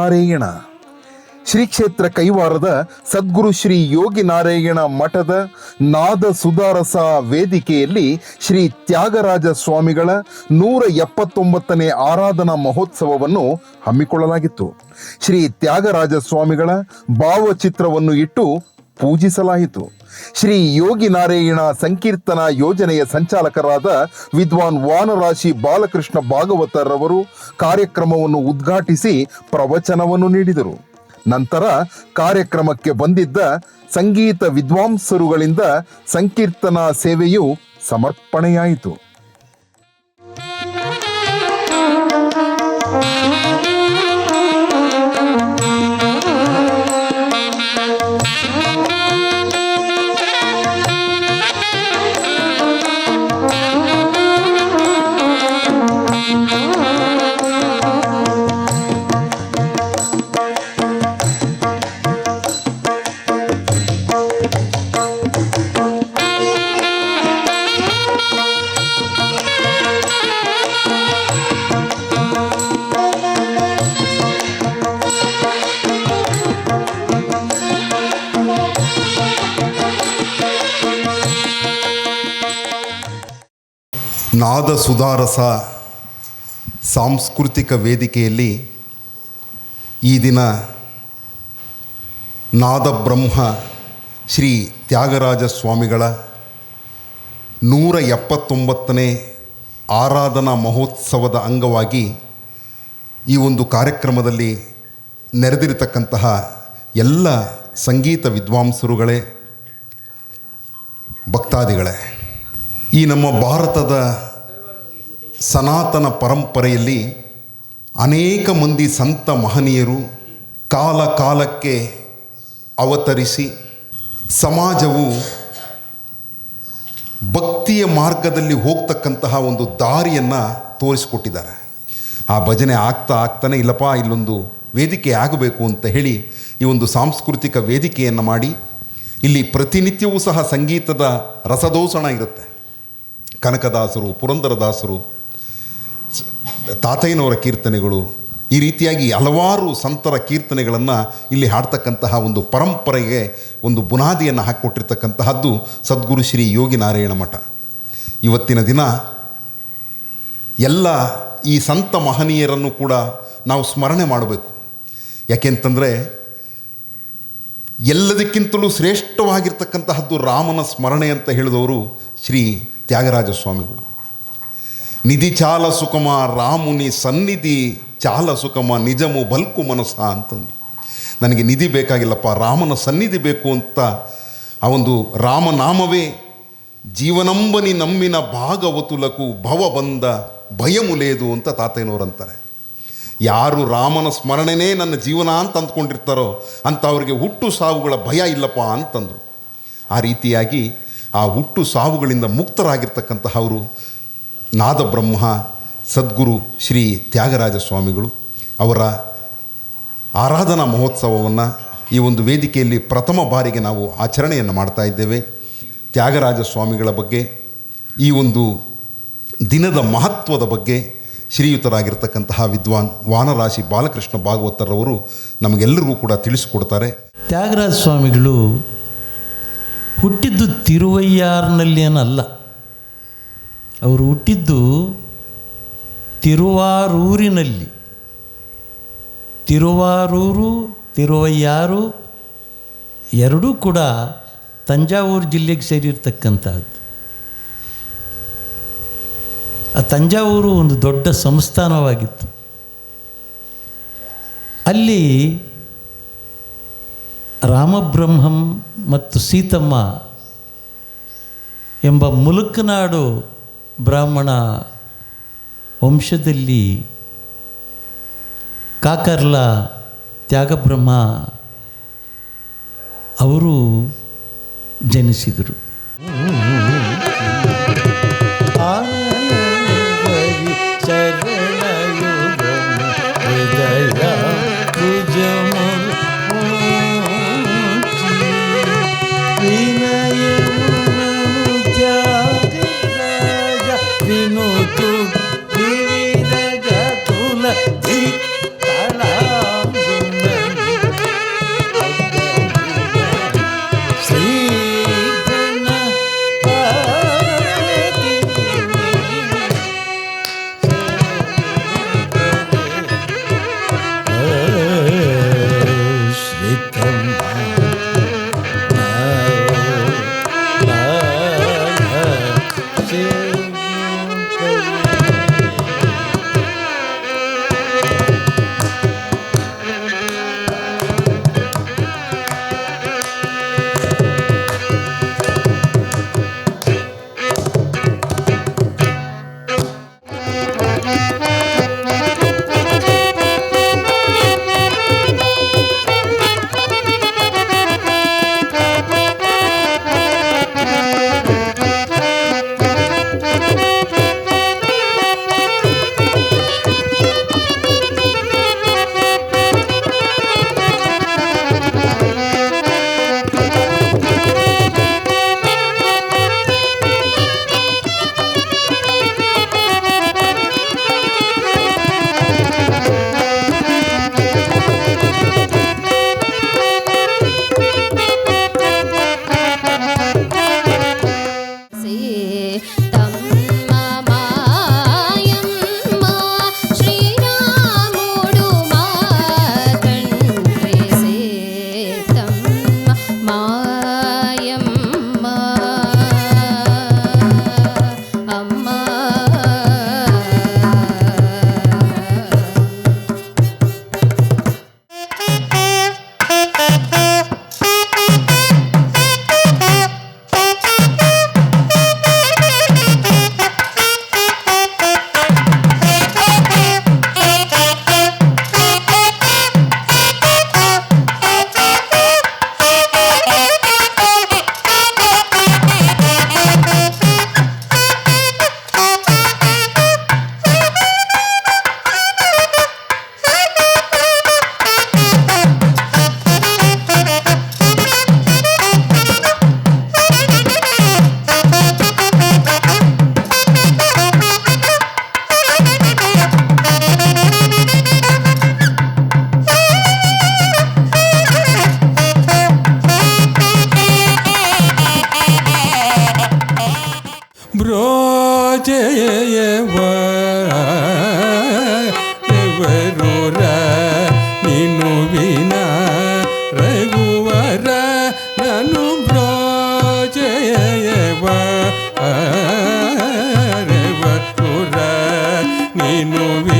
ನಾರಾಯಣ. ಶ್ರೀ ಕ್ಷೇತ್ರ ಕೈವಾರದ ಸದ್ಗುರು ಶ್ರೀ ಯೋಗಿ ನಾರಾಯಣ ಮಠದ ನಾದ ಸುಧಾರಸ ವೇದಿಕೆಯಲ್ಲಿ ಶ್ರೀ ತ್ಯಾಗರಾಜ ಸ್ವಾಮಿಗಳ ನೂರ ಎಪ್ಪತ್ತೊಂಬತ್ತನೇ ಆರಾಧನಾ ಮಹೋತ್ಸವವನ್ನು ಹಮ್ಮಿಕೊಳ್ಳಲಾಗಿತ್ತು. ಶ್ರೀ ತ್ಯಾಗರಾಜ ಸ್ವಾಮಿಗಳ ಭಾವಚಿತ್ರವನ್ನು ಇಟ್ಟು ಪೂಜಿಸಲಾಯಿತು. ಶ್ರೀ ಯೋಗಿ ನಾರಾಯಣ ಸಂಕೀರ್ತನ ಯೋಜನೆಯ ಸಂಚಾಲಕರಾದ ವಿದ್ವಾನ್ ವಾನರಾಶಿ ಬಾಲಕೃಷ್ಣ ಭಾಗವತರವರು ಕಾರ್ಯಕ್ರಮವನ್ನು ಉದ್ಘಾಟಿಸಿ ಪ್ರವಚನವನ್ನು ನೀಡಿದರು. ನಂತರ ಕಾರ್ಯಕ್ರಮಕ್ಕೆ ಬಂದಿದ್ದ ಸಂಗೀತ ವಿದ್ವಾಂಸರುಗಳಿಂದ ಸಂಕೀರ್ತನಾ ಸೇವೆಯು ಸಮರ್ಪಣೆಯಾಯಿತು. ನಾದ ಸುಧಾರಸ ಸಾಂಸ್ಕೃತಿಕ ವೇದಿಕೆಯಲ್ಲಿ ಈ ದಿನ ನಾದ ಬ್ರಹ್ಮ ಶ್ರೀ ತ್ಯಾಗರಾಜ ಸ್ವಾಮಿಗಳ ನೂರ ಎಪ್ಪತ್ತೊಂಬತ್ತನೇ ಆರಾಧನಾ ಮಹೋತ್ಸವದ ಅಂಗವಾಗಿ ಈ ಒಂದು ಕಾರ್ಯಕ್ರಮದಲ್ಲಿ ನೆರೆದಿರತಕ್ಕಂತಹ ಎಲ್ಲ ಸಂಗೀತ ವಿದ್ವಾಂಸರುಗಳೇ, ಭಕ್ತಾದಿಗಳೇ, ಈ ನಮ್ಮ ಭಾರತದ ಸನಾತನ ಪರಂಪರೆಯಲ್ಲಿ ಅನೇಕ ಮಂದಿ ಸಂತ ಮಹನೀಯರು ಕಾಲ ಕಾಲಕ್ಕೆ ಅವತರಿಸಿ ಸಮಾಜವು ಭಕ್ತಿಯ ಮಾರ್ಗದಲ್ಲಿ ಹೋಗ್ತಕ್ಕಂತಹ ಒಂದು ದಾರಿಯನ್ನು ತೋರಿಸಿಕೊಟ್ಟಿದ್ದಾರೆ. ಆ ಭಜನೆ ಆಗ್ತಾ ಆಗ್ತಾನೆ, ಇಲ್ಲಪ್ಪ, ಇಲ್ಲೊಂದು ವೇದಿಕೆ ಆಗಬೇಕು ಅಂತ ಹೇಳಿ ಈ ಒಂದು ಸಾಂಸ್ಕೃತಿಕ ವೇದಿಕೆಯನ್ನು ಮಾಡಿ, ಇಲ್ಲಿ ಪ್ರತಿನಿತ್ಯವೂ ಸಹ ಸಂಗೀತದ ರಸದೋಷಣ ಇರುತ್ತೆ. ಕನಕದಾಸರು, ಪುರಂದರದಾಸರು ತಾತಯ್ಯನವರ ಕೀರ್ತನೆಗಳು ಈ ರೀತಿಯಾಗಿ ಹಲವಾರು ಸಂತರ ಕೀರ್ತನೆಗಳನ್ನು ಇಲ್ಲಿ ಹಾಡ್ತಕ್ಕಂತಹ ಒಂದು ಪರಂಪರೆಗೆ ಒಂದು ಬುನಾದಿಯನ್ನು ಹಾಕಿಕೊಟ್ಟಿರ್ತಕ್ಕಂತಹದ್ದು ಸದ್ಗುರು ಶ್ರೀ ಯೋಗಿ ನಾರಾಯಣ ಮಠ. ಇವತ್ತಿನ ದಿನ ಎಲ್ಲ ಈ ಸಂತ ಮಹನೀಯರನ್ನು ಕೂಡ ನಾವು ಸ್ಮರಣೆ ಮಾಡಬೇಕು. ಯಾಕೆಂತಂದರೆ ಎಲ್ಲದಕ್ಕಿಂತಲೂ ಶ್ರೇಷ್ಠವಾಗಿರ್ತಕ್ಕಂತಹದ್ದು ರಾಮನ ಸ್ಮರಣೆ ಅಂತ ಹೇಳಿದವರು ಶ್ರೀ ತ್ಯಾಗರಾಜ ಸ್ವಾಮಿಗಳು ನಿಧಿ ಚಾಲ ಸುಖಮ ರಾಮುನಿ ಸನ್ನಿಧಿ ಚಾಲ ಸುಖಮ ನಿಜಮು ಬಲ್ಕು ಮನಸ್ಸ ಅಂತಂದು. ನನಗೆ ನಿಧಿ ಬೇಕಾಗಿಲ್ಲಪ್ಪ, ರಾಮನ ಸನ್ನಿಧಿ ಬೇಕು ಅಂತ ಆ ಒಂದು ರಾಮನಾಮವೇ ಜೀವನಂಬನಿ ನಮ್ಮಿನ ಭಾಗವತುಲಕು ಭವ ಬಂದ ಭಯಮುಲೇದು ಅಂತ ತಾತಯ್ಯನವರಂತಾರೆ ಯಾರು ರಾಮನ ಸ್ಮರಣೆನೇ ನನ್ನ ಜೀವನ ಅಂತ ಅಂದ್ಕೊಂಡಿರ್ತಾರೋ ಅಂತ ಅವರಿಗೆ ಹುಟ್ಟು ಸಾವುಗಳ ಭಯ ಇಲ್ಲಪ್ಪ ಅಂತಂದರು. ಆ ರೀತಿಯಾಗಿ ಆ ಹುಟ್ಟು ಸಾವುಗಳಿಂದ ಮುಕ್ತರಾಗಿರ್ತಕ್ಕಂತಹವರು ನಾದಬ್ರಹ್ಮ, ಸದ್ಗುರು ಶ್ರೀ ತ್ಯಾಗರಾಜ ಸ್ವಾಮಿಗಳು ಅವರ ಆರಾಧನಾ ಮಹೋತ್ಸವವನ್ನು ಈ ಒಂದು ವೇದಿಕೆಯಲ್ಲಿ ಪ್ರಥಮ ಬಾರಿಗೆ ನಾವು ಆಚರಣೆಯನ್ನು ಮಾಡ್ತಾ ಇದ್ದೇವೆ. ತ್ಯಾಗರಾಜ ಸ್ವಾಮಿಗಳ ಬಗ್ಗೆ, ಈ ಒಂದು ದಿನದ ಮಹತ್ವದ ಬಗ್ಗೆ ಶ್ರೀಯುತರಾಗಿರ್ತಕ್ಕಂತಹ ವಿದ್ವಾನ್ ವಾನರಾಶಿ ಬಾಲಕೃಷ್ಣ ಭಾಗವತರವರು ನಮಗೆಲ್ಲರಿಗೂ ಕೂಡ ತಿಳಿಸಿಕೊಡ್ತಾರೆ. ತ್ಯಾಗರಾಜ ಸ್ವಾಮಿಗಳು ಹುಟ್ಟಿದ್ದು ತಿರುವಯ್ಯಾರ್ನಲ್ಲಿ ಏನಲ್ಲ ಅವರು ಹುಟ್ಟಿದ್ದು ತಿರುವಾರೂರಿನಲ್ಲಿ. ತಿರುವಾರೂರು, ತಿರುವಯ್ಯಾರು ಎರಡೂ ಕೂಡ ತಂಜಾವೂರು ಜಿಲ್ಲೆಗೆ ಸೇರಿರ್ತಕ್ಕಂಥದ್ದು. ಆ ತಂಜಾವೂರು ಒಂದು ದೊಡ್ಡ ಸಂಸ್ಥಾನವಾಗಿತ್ತು. ಅಲ್ಲಿ ರಾಮಬ್ರಹ್ಮಂ ಮತ್ತು ಸೀತಮ್ಮ ಎಂಬ ಮುಲುಕನಾಡು ಬ್ರಾಹ್ಮಣ ವಂಶದಲ್ಲಿ ಕಾಕರ್ಲ ತ್ಯಾಗಬ್ರಹ್ಮ ಅವರು ಜನಿಸಿದರು. ನೀನು ವಿನ ರಘುವರ ನಾನು ಬ್ರಾಜಯವ ರವ ನೀನು ವಿ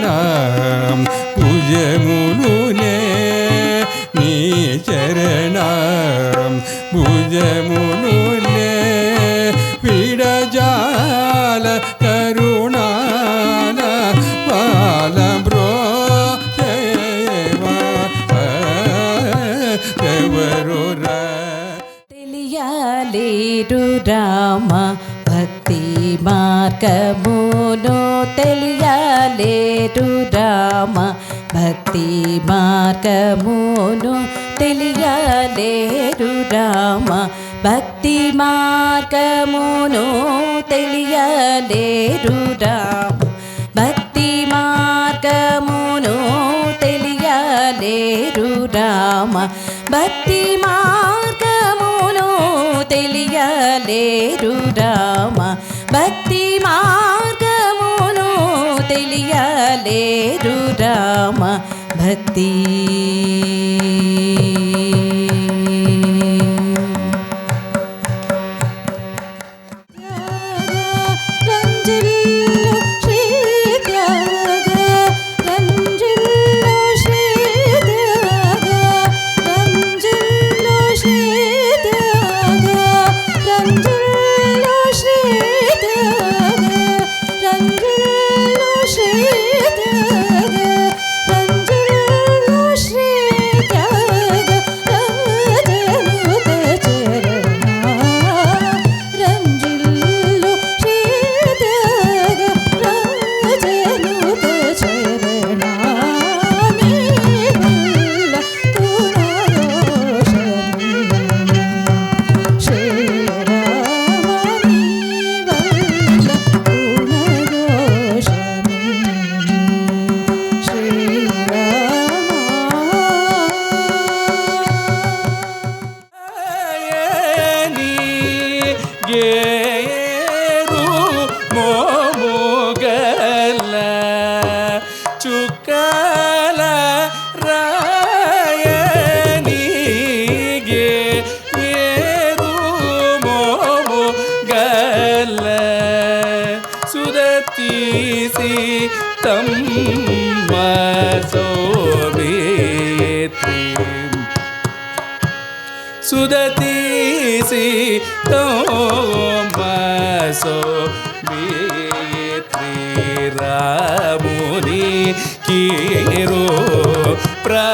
ശരണം. ഭുജമുരുനേ നീ ശരണം. ഭുജമുരുനേ വിടജാല കരുണാല പാലബ്രോ തെളിയാലേരു രാമ మార్గమును తెలియలేరు రామ. భక్తి మార్గమును తెలియలేరు రామ. భక్తి మార్గమును తెలియలేరు రామ. భక్తి మార్గమును తెలియలేరు రామ. భక్తి మార్గమును తెలియలేరు రామ. భక్తి మార్గమును తెలియలేరు రామ భక్తి రంజిల్లు शोभेति सुदतीसि तोमसो बेत्रि रामुनि कीरो प्रा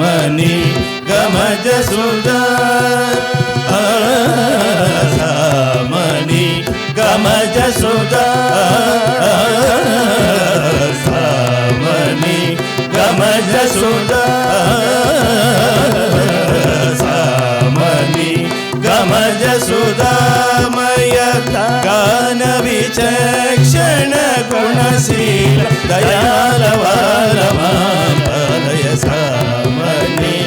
मनी गमज सुंदर मनी गमज सुंदर मनी गमज सुंदर मनी गमज सुदामय कान विचक्षण गुणशील दयाल वारमा సామని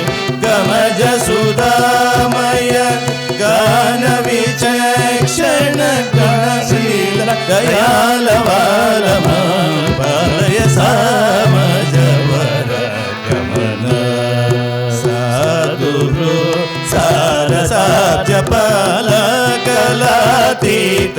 గమజ సుధామయ గాన విచక్షణ గుణశీల దయాల వారమాలయ సామజవర గమన సాధురు సారసాబ్జపాల కళాతీత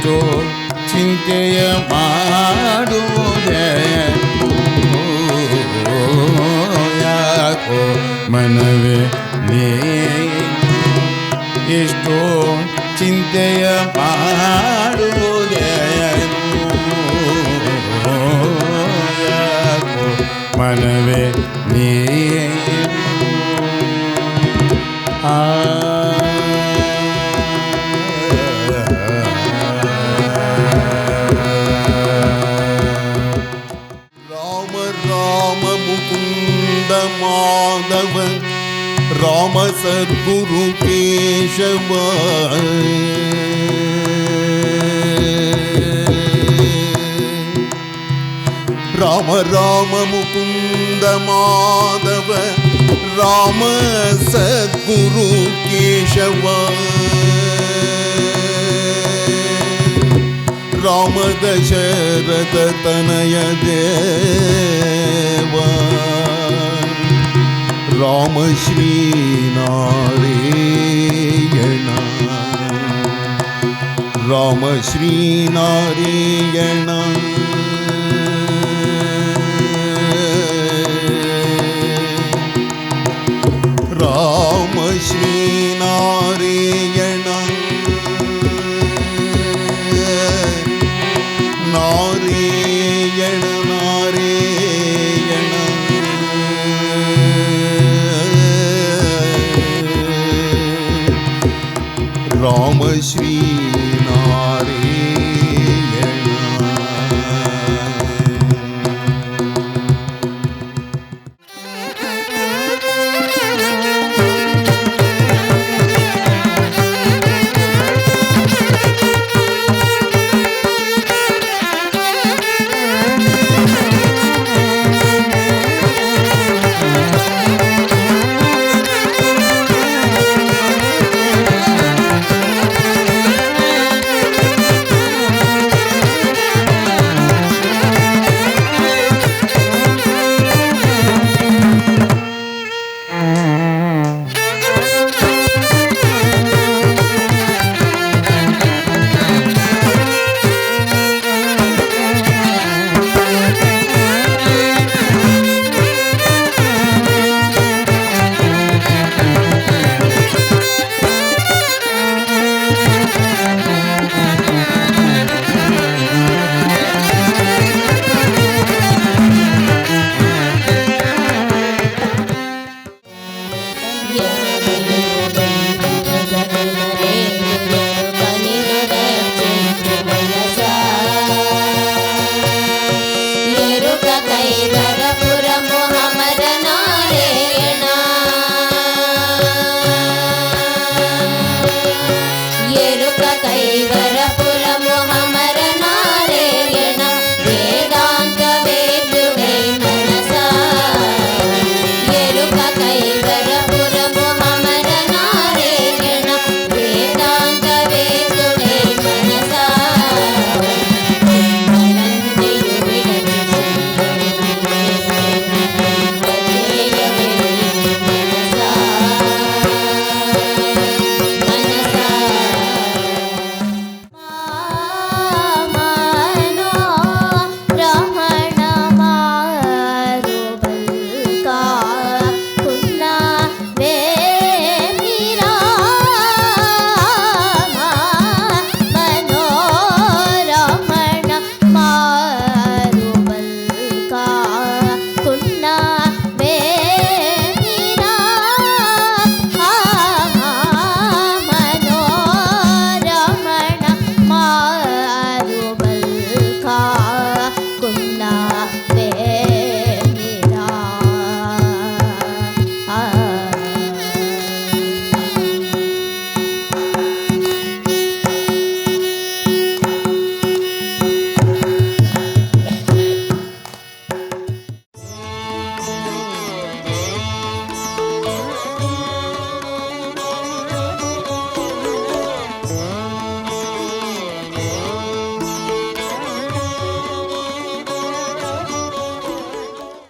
ಎಷ್ಟೋ ಚಿಂತೆಯ ಮಾಡುವುದೇ ಯಾಕೋ ಮನವೇ ನೀ ಎಷ್ಟೋ ಚಿಂತೆಯ ಮಾಡುವುದೇ ಯಾಕೋ ಮನವೇ சத்குரு கேசவா ராம ராம முகுந்த மாதவ ராம சத்குரு கேசவா. ராம தசரத தனய தேவா. રામ શ્રી નારેયણ રામ શ્રી નારેયણ રામ શ્રી નારેયણ Sweet.